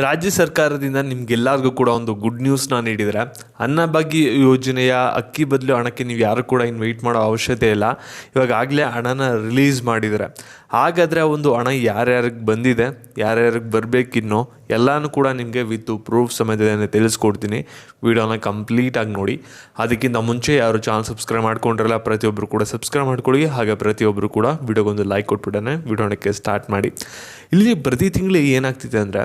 ರಾಜ್ಯ ಸರ್ಕಾರದಿಂದ ನಿಮಗೆಲ್ಲರಿಗೂ ಕೂಡ ಒಂದು ಗುಡ್ ನ್ಯೂಸ್ನ ನೀಡಿದರೆ ಅನ್ನಭಾಗ್ಯ ಯೋಜನೆಯ ಅಕ್ಕಿ ಬದಲು ಹಣಕ್ಕೆ ನೀವು ಯಾರು ಕೂಡ ಇನ್ನು ವೆಯ್ಟ್ ಮಾಡೋ ಅವಶ್ಯಕತೆ ಇಲ್ಲ. ಇವಾಗ ಆಗಲೇ ಹಣನ ರಿಲೀಸ್ ಮಾಡಿದ್ದಾರೆ ಹಾಗಾದರೆ ಒಂದು ಹಣ ಯಾರ್ಯಾರಿಗೆ ಬಂದಿದೆ, ಯಾರ್ಯಾರಿಗೆ ಬರಬೇಕಿನ್ನೋ ಎಲ್ಲನೂ ಕೂಡ ನಿಮಗೆ ವಿತ್ ಪ್ರೂಫ್ ಸಮೇತ ತಿಳಿಸ್ಕೊಡ್ತೀನಿ. ವೀಡಿಯೋನ ಕಂಪ್ಲೀಟಾಗಿ ನೋಡಿ. ಅದಕ್ಕಿಂತ ಮುಂಚೆ ಯಾರು ಚಾನಲ್ ಸಬ್ಸ್ಕ್ರೈಬ್ ಮಾಡ್ಕೊಂಡಿರಲ್ಲ ಪ್ರತಿಯೊಬ್ಬರು ಕೂಡ ಸಬ್ಸ್ಕ್ರೈಬ್ ಮಾಡ್ಕೊಳ್ಳಿ. ಹಾಗೆ ಪ್ರತಿಯೊಬ್ಬರು ಕೂಡ ವಿಡಿಯೋಗೊಂದು ಲೈಕ್ ಕೊಟ್ಬಿಡೋಣ ವಿಡಿಯೋನಕ್ಕೆ ಸ್ಟಾರ್ಟ್ ಮಾಡಿ. ಇಲ್ಲಿ ಪ್ರತಿ ತಿಂಗಳು ಏನಾಗ್ತಿದೆ ಅಂದರೆ,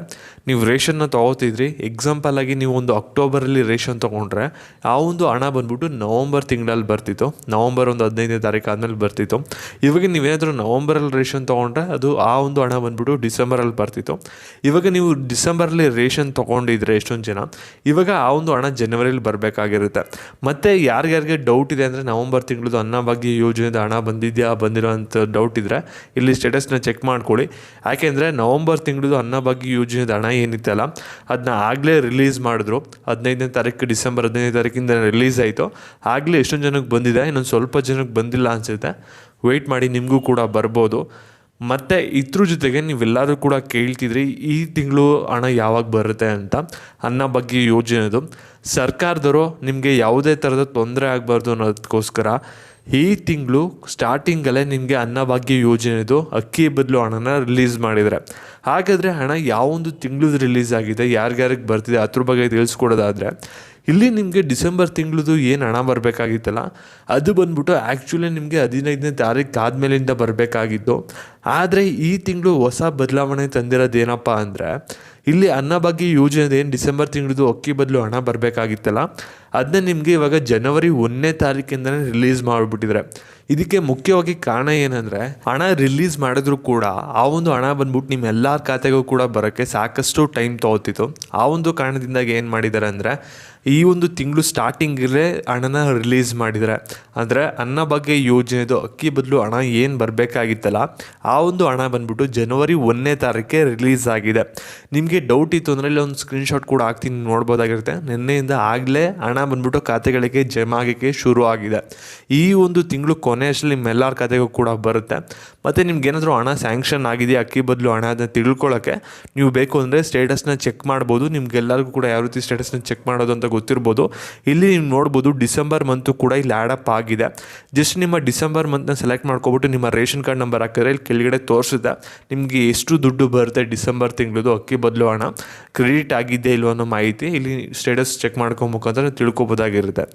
ನೀವು ರೇಷನ್ನ ತೊಗೋತಿದ್ರಿ ಎಕ್ಸಾಂಪಲ್ ಆಗಿ ನೀವು ಒಂದು ಅಕ್ಟೋಬರಲ್ಲಿ ರೇಷನ್ ತೊಗೊಂಡ್ರೆ, ಆ ಒಂದು ಹಣ ಬಂದ್ಬಿಟ್ಟು ನವಂಬರ್ ತಿಂಗಳಲ್ಲಿ ಬರ್ತಿತ್ತು. ನವಂಬರ್ ಒಂದು ಹದಿನೈದನೇ ತಾರೀಕು ಆದಮೇಲೆ ಬರ್ತಿತ್ತು. ಇವಾಗ ನೀವೇನಾದರೂ ನವಂಬರಲ್ಲಿ ರೇಷನ್ ತೊಗೊಂಡ್ರೆ ಅದು ಆ ಒಂದು ಹಣ ಬಂದ್ಬಿಟ್ಟು ಡಿಸೆಂಬರಲ್ಲಿ ಬರ್ತಿತ್ತು. ಇವಾಗ ನೀವು ಡಿಸೆಂಬರಲ್ಲಿ ರೇಷನ್ ತೊಗೊಂಡಿದ್ರೆ ಎಷ್ಟೊಂದು ಜನ, ಇವಾಗ ಆ ಒಂದು ಹಣ ಜನವರಿಲಿ ಬರಬೇಕಾಗಿರುತ್ತೆ. ಮತ್ತು ಯಾರ್ಯಾರಿಗೆ ಡೌಟ್ ಇದೆ ಅಂದರೆ ನವಂಬರ್ ತಿಂಗಳದು ಅನ್ನಭಾಗ್ಯ ಯೋಜನೆದ ಹಣ ಬಂದಿದೆಯಾ ಬಂದಿರೋ ಅಂತ ಡೌಟ್ ಇದ್ದರೆ ಇಲ್ಲಿ ಸ್ಟೇಟಸ್ನ ಚೆಕ್ ಮಾಡ್ಕೊಳ್ಳಿ. ಯಾಕೆಂದರೆ ನವಂಬರ್ ತಿಂಗಳದು ಅನ್ನಭಾಗ್ಯ ಯೋಜನೆದ ಹಣ ಏನಿತ್ತಲ್ಲ ಅದನ್ನ ಆಗಲೇ ರಿಲೀಸ್ ಮಾಡಿದ್ರು. ಹದಿನೈದನೇ ತಾರೀಕು, ಡಿಸೆಂಬರ್ ಹದಿನೈದನೇ ತಾರೀಕಿಂದ ರಿಲೀಸ್ ಆಯಿತು. ಆಗಲೇ ಎಷ್ಟೊಂದು ಜನಕ್ಕೆ ಬಂದಿದೆ, ಇನ್ನೊಂದು ಸ್ವಲ್ಪ ಜನಕ್ಕೆ ಬಂದಿಲ್ಲ ಅನಿಸುತ್ತೆ. ವೆಯ್ಟ್ ಮಾಡಿ ನಿಮಗೂ ಕೂಡ ಬರ್ಬೋದು. ಮತ್ತು ಇದ್ರ ಜೊತೆಗೆ ನೀವೆಲ್ಲರೂ ಕೂಡ ಕೇಳ್ತಿದ್ರಿ, ಈ ತಿಂಗಳು ಹಣ ಯಾವಾಗ ಬರುತ್ತೆ ಅಂತ ಅನ್ನಭಾಗ್ಯ ಯೋಜನೆದು ಸರ್ಕಾರದವರು ನಿಮಗೆ ಯಾವುದೇ ಥರದ ತೊಂದರೆ ಆಗಬಾರ್ದು ಅನ್ನೋದಕ್ಕೋಸ್ಕರ ಈ ತಿಂಗಳು ಸ್ಟಾರ್ಟಿಂಗಲ್ಲೇ ನಿಮಗೆ ಅನ್ನಭಾಗ್ಯ ಯೋಜನೆದು ಅಕ್ಕಿ ಬದಲು ಹಣನ ರಿಲೀಸ್ ಮಾಡಿದರೆ. ಹಾಗಾದರೆ ಹಣ ಯಾವೊಂದು ತಿಂಗಳದ್ದು ರಿಲೀಸ್ ಆಗಿದೆ ಯಾರ್ಯಾರಿಗೆ ಬರ್ತಿದೆ, ಅದ್ರ ಬಗ್ಗೆ ತಿಳಿಸ್ಕೊಡೋದಾದರೆ ಇಲ್ಲಿ ನಿಮಗೆ ಡಿಸೆಂಬರ್ ತಿಂಗಳದು ಏನು ಹಣ ಬರಬೇಕಾಗಿತ್ತಲ್ಲ, ಅದು ಬಂದ್ಬಿಟ್ಟು ಆ್ಯಕ್ಚುಲಿ ನಿಮಗೆ ಹದಿನೈದನೇ ತಾರೀಕು ಆದಮೇಲಿಂದ ಬರಬೇಕಾಗಿತ್ತು. ಆದರೆ ಈ ತಿಂಗಳು ಹೊಸ ಬದಲಾವಣೆ ತಂದಿರೋದು ಏನಪ್ಪ ಅಂದರೆ, ಇಲ್ಲಿ ಅನ್ನಭಾಗ್ಯ ಯೋಜನೆ ಏನು ಡಿಸೆಂಬರ್ ತಿಂಗಳದು ಅಕ್ಕಿ ಬದಲು ಹಣ ಬರಬೇಕಾಗಿತ್ತಲ್ಲ ಅದನ್ನ ನಿಮಗೆ ಇವಾಗ ಜನವರಿ ಒಂದನೇ ತಾರೀಕಿಂದನೇ ರಿಲೀಸ್ ಮಾಡಿಬಿಟ್ಟಿದ್ದಾರೆ ಇದಕ್ಕೆ ಮುಖ್ಯವಾಗಿ ಕಾರಣ ಏನಂದರೆ, ಹಣ ರಿಲೀಸ್ ಮಾಡಿದ್ರು ಕೂಡ ಆ ಒಂದು ಹಣ ಬಂದ್ಬಿಟ್ಟು ನಿಮ್ಮ ಎಲ್ಲ ಖಾತೆಗೂ ಕೂಡ ಬರೋಕ್ಕೆ ಸಾಕಷ್ಟು ಟೈಮ್ ತಗೋತಿತ್ತು. ಆ ಒಂದು ಕಾರಣದಿಂದಾಗಿ ಏನು ಮಾಡಿದ್ದಾರೆ ಅಂದರೆ, ಈ ಒಂದು ತಿಂಗಳು ಸ್ಟಾರ್ಟಿಂಗಲ್ಲೇ ಹಣನ ರಿಲೀಸ್ ಮಾಡಿದ್ದಾರೆ ಅಂದರೆ ಅನ್ನ ಬಗ್ಗೆ ಯೋಜನೆದು ಅಕ್ಕಿ ಬದಲು ಹಣ ಏನು ಬರಬೇಕಾಗಿತ್ತಲ್ಲ, ಆ ಒಂದು ಹಣ ಬಂದ್ಬಿಟ್ಟು ಜನವರಿ ಒಂದನೇ ತಾರೀಕೆ ರಿಲೀಸ್ ಆಗಿದೆ. ನಿಮಗೆ ಡೌಟ್ ಇತ್ತು ಅಂದರೆ ಇಲ್ಲಿ ಒಂದು ಸ್ಕ್ರೀನ್ಶಾಟ್ ಕೂಡ ಹಾಕ್ತೀನಿ, ನೋಡ್ಬೋದಾಗಿರುತ್ತೆ. ನಿನ್ನೆಯಿಂದ ಆಗಲೇ ಹಣ ಬಂದ್ಬಿಟ್ಟು ಖಾತೆಗಳಿಗೆ ಜಮಾ ಆಗೋಕ್ಕೆ ಶುರು ಆಗಿದೆ ಈ ಒಂದು ತಿಂಗಳು ಕೊನೆಯಷ್ಟು ನಿಮ್ಮೆಲ್ಲರ ಖಾತೆಗೂ ಕೂಡ ಬರುತ್ತೆ. ಮತ್ತು ನಿಮ್ಗೇನಾದರೂ ಹಣ ಸ್ಯಾಂಕ್ಷನ್ ಆಗಿದೆ ಅಕ್ಕಿ ಬದಲು ಹಣ ಅದನ್ನ ತಿಳ್ಕೊಳ್ಳೋಕ್ಕೆ ನೀವು ಬೇಕು ಅಂದರೆ ಸ್ಟೇಟಸ್ನ ಚೆಕ್ ಮಾಡ್ಬೋದು. ನಿಮ್ಗೆಲ್ಲರಿಗೂ ಕೂಡ ಯಾವ ರೀತಿ ಸ್ಟೇಟಸ್ನ ಚೆಕ್ ಮಾಡೋದು ಅಂತ ಗೊತ್ತಿರ್ಬೋದು. ಇಲ್ಲಿ ನೀವು ನೋಡ್ಬೋದು ಡಿಸೆಂಬರ್ ಮಂತು ಕೂಡ ಇಲ್ಲಿ ಆ್ಯಡಪ್ ಆಗಿದೆ. ಜಸ್ಟ್ ನಿಮ್ಮ ಡಿಸೆಂಬರ್ ಮಂತ್ನ ಸೆಲೆಕ್ಟ್ ಮಾಡ್ಕೊಬಿಟ್ಟು ನಿಮ್ಮ ರೇಷನ್ ಕಾರ್ಡ್ ನಂಬರ್ ಹಾಕಿದ್ರೆ ಇಲ್ಲಿ ಕೆಳಗಡೆ ತೋರಿಸಿದೆ. ನಿಮಗೆ ಎಷ್ಟು ದುಡ್ಡು ಬರುತ್ತೆ ಡಿಸೆಂಬರ್ ತಿಂಗಳದು ಅಕ್ಕಿ ಬದಲು ಹಣ? ಕ್ರೆಡಿಟ್ ಆಗಿದೆ ಇಲ್ವೋ ಅನ್ನೋ ಮಾಹಿತಿ ಇಲ್ಲಿ ಸ್ಟೇಟಸ್ ಚೆಕ್ ಮಾಡ್ಕೊ ಮುಖಾಂತರ ತಿಳ್ಕೊಬೋದಾಗಿರುತ್ತೆ.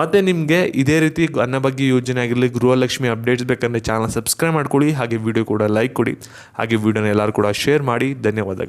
ಮತ್ತು ನಿಮಗೆ ಇದೇ ರೀತಿ ಅನ್ನಭಾಗ್ಯ ಯೋಜನೆ ಆಗಿರಲಿ, ಗೃಹಲಕ್ಷ್ಮಿ ಅಪ್ಡೇಟ್ಸ್ ಬೇಕಂದರೆ ಚಾನಲ್ ಸಬ್ಸ್ಕ್ರೈಬ್ ಮಾಡ್ಕೊಳ್ಳಿ. ಹಾಗೆ ವಿಡಿಯೋ ಕೂಡ ಲೈಕ್ ಕೊಡಿ. ಹಾಗೆ ವಿಡಿಯೋನ ಎಲ್ಲರೂ ಕೂಡ ಶೇರ್ ಮಾಡಿ. ಧನ್ಯವಾದಗಳು.